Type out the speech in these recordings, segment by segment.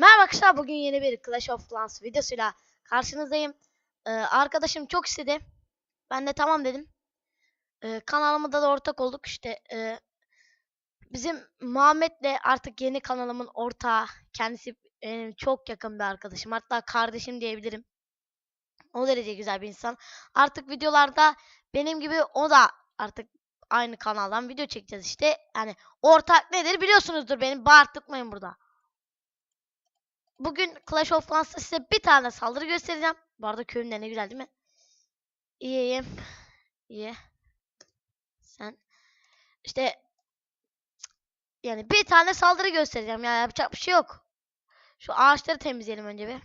Merhaba arkadaşlar bugün yeni bir Clash of Clans videosuyla karşınızdayım. Ee, arkadaşım çok istedi. Ben de tamam dedim. Ee, kanalımda da ortak olduk işte. e, bizim Muhammed'le artık yeni kanalımın ortağı. Kendisi benim çok yakın bir arkadaşım. Hatta kardeşim diyebilirim. O derece güzel bir insan. Artık videolarda benim gibi o da artık aynı kanaldan video çekeceğiz işte. Yani ortak nedir biliyorsunuzdur benim bağırtmayın burada. Bugün Clash of Clans'ta size bir tane saldırı göstereceğim. Bu arada köyüm ne güzel değil mi? İyiyim. İyi. Sen. İşte. Yani bir tane saldırı göstereceğim. Ya yapacak bir şey yok. Şu ağaçları temizleyelim önce bir.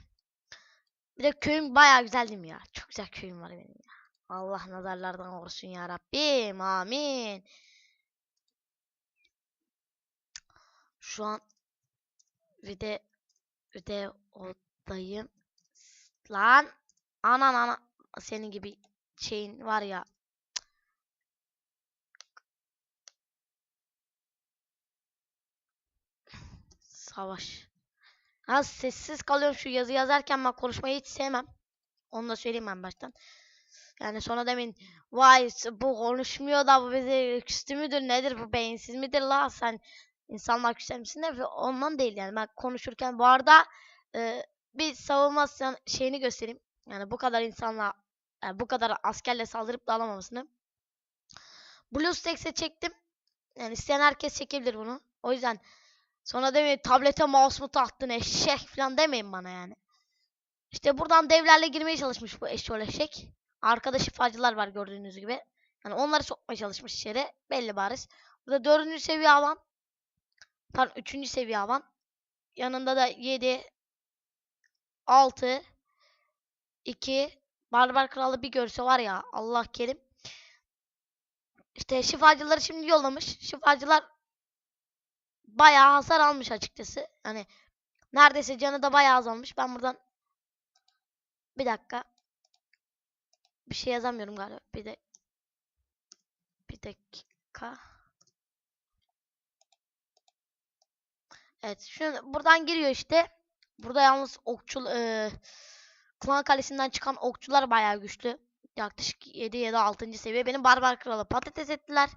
Bir de köyüm bayağı güzel değil mi ya? Çok güzel köyüm var benim ya. Allah nazarlardan korusun ya Rabbim. Amin. Şu an bir de bir de oradayım. Lan anan ana senin gibi şeyin var ya. Savaş. Ha sessiz kalıyorum şu yazı yazarken ben konuşmayı hiç sevmem. Onu da söyleyeyim ben baştan. Yani sonra demin vay bu konuşmuyor da bu bizi küstü müdür nedir bu beyinsiz midir la sen insanlar misin de ondan değil yani ben konuşurken bu arada e, bir savunma şeyini göstereyim. Yani bu kadar insanla yani bu kadar askerle saldırıp da alamamasını. BlueStacks'e çektim. Yani isteyen herkes çekebilir bunu. O yüzden sonra demeyin tablete mouse mu taktın eşek falan demeyin bana yani. İşte buradan devlerle girmeye çalışmış bu eşşoğlu eşek. Arkada şifacılar var gördüğünüz gibi. Yani onları sokmaya çalışmış içeri. Belli bariz. Burada dördüncü seviye alan. Pardon üçüncü seviye alan. Yanında da 7 6 2 Barbar Kralı bir görse var ya Allah kerim. İşte şifacıları şimdi yollamış. Şifacılar bayağı hasar almış açıkçası. Yani neredeyse canı da bayağı azalmış. Ben buradan bir dakika bir şey yazamıyorum galiba. Bir de bir dakika. Evet, şu buradan giriyor işte. Burada yalnız okçul eee Klan Kalesi'nden çıkan okçular bayağı güçlü. Yaklaşık 7 ya da 6. seviye. Benim barbar kralı patates ettiler.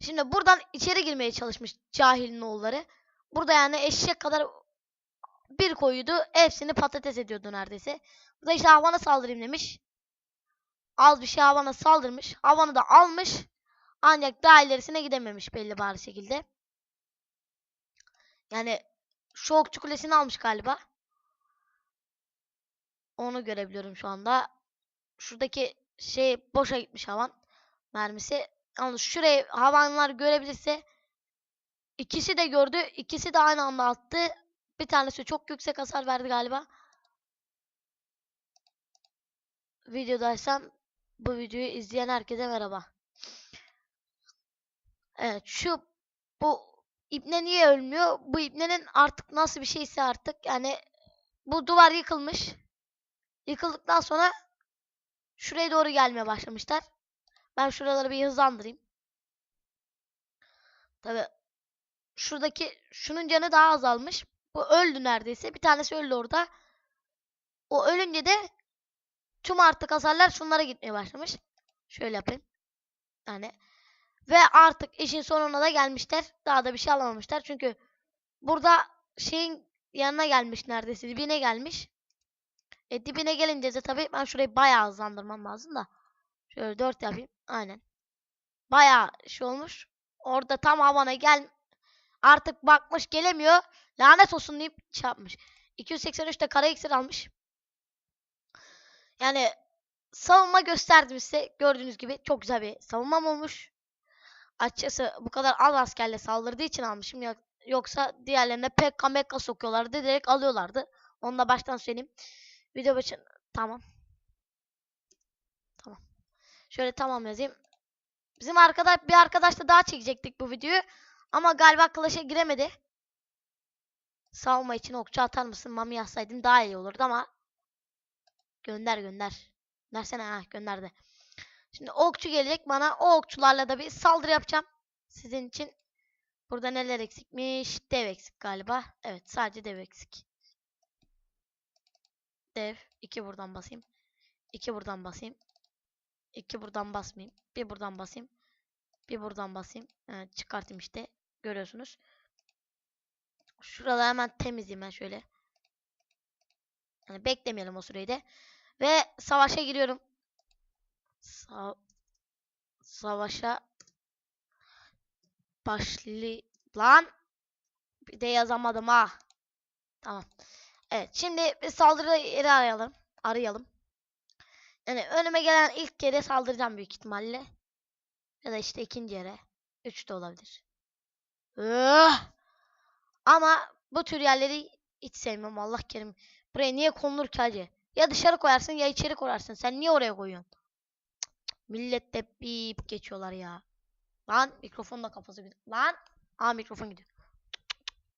Şimdi buradan içeri girmeye çalışmış cahilin oğulları. Burada yani eşek kadar bir koyuydu. Hepsini patates ediyordu neredeyse. Burada işte havana saldırayım demiş. Az bir şey havana saldırmış. Havanı da almış. Ancak daha ilerisine gidememiş belli bari şekilde. Yani şu okçu kulesini almış galiba. Onu görebiliyorum şu anda. Şuradaki şey boşa gitmiş havan mermisi. Yalnız şurayı havanlar görebilirse ikisi de gördü. ikisi de aynı anda attı. Bir tanesi çok yüksek hasar verdi galiba. Videodaysam bu videoyu izleyen herkese merhaba. Evet şu bu İbne niye ölmüyor? Bu İbne'nin artık nasıl bir şeyse artık yani bu duvar yıkılmış. Yıkıldıktan sonra şuraya doğru gelmeye başlamışlar. Ben şuraları bir hızlandırayım. Tabi şuradaki şunun canı daha azalmış. Bu öldü neredeyse. Bir tanesi öldü orada. O ölünce de tüm artık hasarlar şunlara gitmeye başlamış. Şöyle yapayım. Yani ve artık işin sonuna da gelmişler. Daha da bir şey alamamışlar. Çünkü burada şeyin yanına gelmiş neredeyse. Dibine gelmiş. E dibine gelince de tabii ben şurayı bayağı hızlandırmam lazım da. Şöyle 4 yapayım. Aynen. Bayağı şey olmuş. Orada tam havana gel. Artık bakmış gelemiyor. Lanet olsun deyip şey yapmış. 283'te kara iksir almış. Yani savunma gösterdim size. Gördüğünüz gibi çok güzel bir savunmam olmuş. Açıkçası bu kadar az askerle saldırdığı için almışım. Yok- Yoksa diğerlerine pekka mekka sokuyorlardı. Direkt alıyorlardı. Onu da baştan söyleyeyim. Video başın tamam. Tamam. Şöyle tamam yazayım. Bizim arkadaş bir arkadaşla daha çekecektik bu videoyu. Ama galiba Clash'a giremedi. Savunma için okçu atar mısın? Mami yazsaydım daha iyi olurdu ama gönder gönder. Göndersene ha gönderdi. Şimdi okçu gelecek bana. O okçularla da bir saldırı yapacağım. Sizin için. Burada neler eksikmiş? Dev eksik galiba. Evet sadece dev eksik. Dev. iki buradan basayım. iki buradan basayım. iki buradan basmayayım. Bir buradan basayım. Bir buradan basayım. Evet, çıkartayım işte. Görüyorsunuz. Şuraları hemen temizleyeyim ben şöyle. Yani beklemeyelim o süreyi de. Ve savaşa giriyorum. Sa savaşa başlı lan bir de yazamadım ha. Tamam. Evet şimdi bir saldırı yeri arayalım. Arayalım. Yani önüme gelen ilk yere saldıracağım büyük ihtimalle. Ya da işte ikinci yere. Üç de olabilir. Üh! Ama bu tür yerleri hiç sevmem Allah kerim. Buraya niye konulur ki hacı? Ya dışarı koyarsın ya içeri koyarsın. Sen niye oraya koyuyorsun? Millet de bip geçiyorlar ya. Lan mikrofon da kafası gidiyor. Lan. Aa mikrofon gidiyor.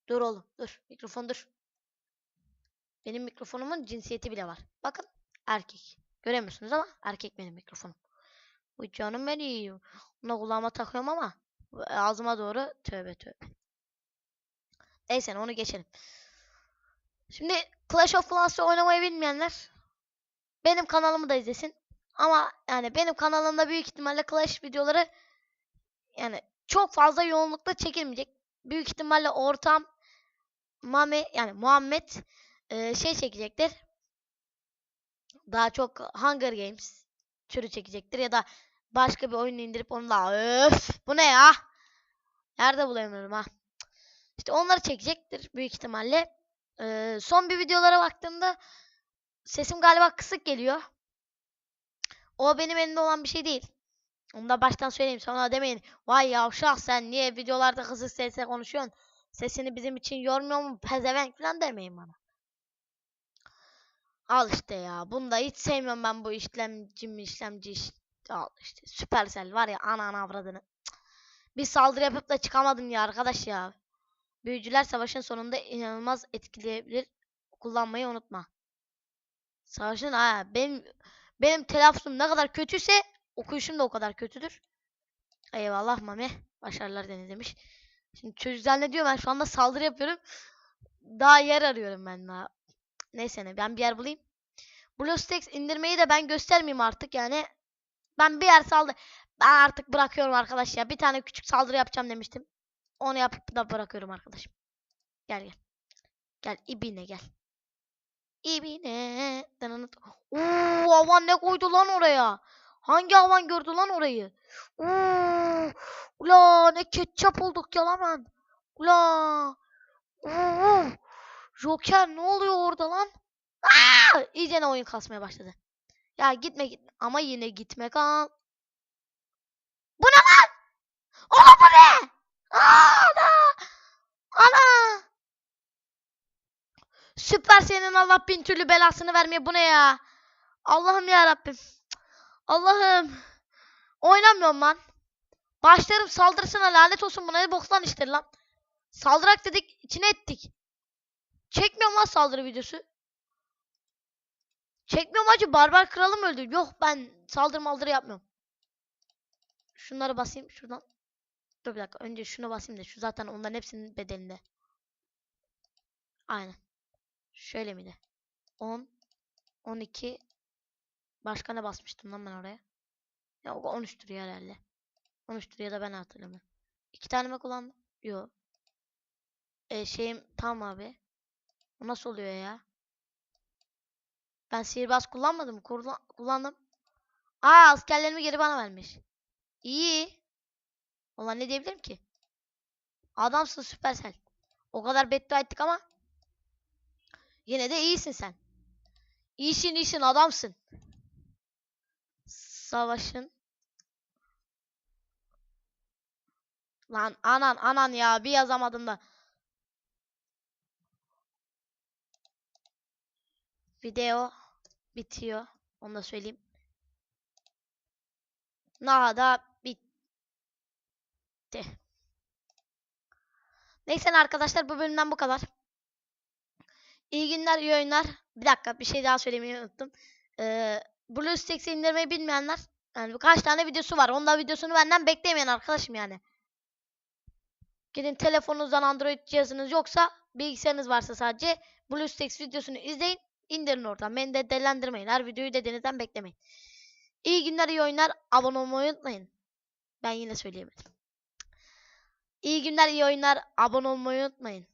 Dur oğlum dur. Mikrofon dur. Benim mikrofonumun cinsiyeti bile var. Bakın erkek. Göremiyorsunuz ama erkek benim mikrofonum. Bu canım benim. Bunu kulağıma takıyorum ama ağzıma doğru tövbe tövbe. Neyse onu geçelim. Şimdi Clash of Clans'ı oynamayı bilmeyenler benim kanalımı da izlesin. Ama yani benim kanalımda büyük ihtimalle Clash videoları yani çok fazla yoğunlukta çekilmeyecek. Büyük ihtimalle ortam Mame yani Muhammed e, şey çekecektir. Daha çok Hunger Games türü çekecektir ya da başka bir oyun indirip onu da öf bu ne ya? Nerede bulamıyorum ha? İşte onları çekecektir büyük ihtimalle. Ee, son bir videolara baktığımda sesim galiba kısık geliyor. O benim elimde olan bir şey değil. Onu da baştan söyleyeyim. Sonra demeyin. Vay yavşak sen niye videolarda kısık sesle konuşuyorsun? Sesini bizim için yormuyor mu? Pezevenk falan demeyin bana. Al işte ya. Bunu da hiç sevmiyorum ben bu işlemci işlemci iş. Al işte. Süpersel var ya ana ana avradını. Bir saldırı yapıp da çıkamadın ya arkadaş ya. Büyücüler savaşın sonunda inanılmaz etkileyebilir. Kullanmayı unutma. Savaşın ha benim benim telaffuzum ne kadar kötüyse okuyuşum da o kadar kötüdür. Eyvallah Mami. Başarılar deniz demiş. Şimdi çocuk zannediyor ben şu anda saldırı yapıyorum. Daha yer arıyorum ben daha. Neyse ne ben bir yer bulayım. BlueStacks indirmeyi de ben göstermeyeyim artık yani. Ben bir yer saldı. Ben artık bırakıyorum arkadaş ya. Bir tane küçük saldırı yapacağım demiştim. Onu yapıp da bırakıyorum arkadaşım. Gel gel. Gel ibine gel. İbine. Oo, havan ne koydu lan oraya? Hangi havan gördü lan orayı? Oo, ula ne ketçap olduk ya lan. Ula. Oo, Joker ne oluyor orada lan? Aa, iyice ne oyun kasmaya başladı. Ya gitme gitme ama yine gitme kal. Bu ne lan? Oğlum bu ne? Ana! Ana! Süper senin Allah bin türlü belasını vermeye bu ne ya? Allah'ım ya Rabbim. Allah'ım. Oynamıyorum lan. Başlarım saldırısına lanet olsun buna ne boktan işleri lan. Saldırak dedik içine ettik. Çekmiyorum lan saldırı videosu. Çekmiyorum acı barbar kralım öldü. Yok ben saldırı maldırı yapmıyorum. Şunları basayım şuradan. Dur bir dakika. Önce şunu basayım da şu zaten onların hepsinin bedelinde. Aynen. Şöyle miydi? 10 12 Başka ne basmıştım lan ben oraya? Ya o 13'tür ya herhalde. 13'tür ya da ben hatırlamıyorum. İki tane mi kullandım? Yok. E şeyim tam abi. O nasıl oluyor ya? Ben sihirbaz kullanmadım. Kullan kullandım. Aa askerlerimi geri bana vermiş. İyi. Ulan ne diyebilirim ki? Adamsın Süpersel. O kadar beddua ettik ama yine de iyisin sen. İyisin iyisin adamsın. Savaşın. Lan anan anan ya bir yazamadım da. Video bitiyor. Onu da söyleyeyim. Nada bitti. Neyse arkadaşlar bu bölümden bu kadar. İyi günler, iyi oyunlar. Bir dakika bir şey daha söylemeyi unuttum. Ee, BlueStacks'i indirmeyi bilmeyenler yani birkaç tane videosu var. Onda videosunu benden beklemeyen arkadaşım yani. Gidin telefonunuzdan Android cihazınız yoksa bilgisayarınız varsa sadece BlueStacks videosunu izleyin. indirin oradan. Beni de delendirmeyin. Her videoyu dedenizden beklemeyin. İyi günler, iyi oyunlar. Abone olmayı unutmayın. Ben yine söyleyemedim. İyi günler, iyi oyunlar. Abone olmayı unutmayın.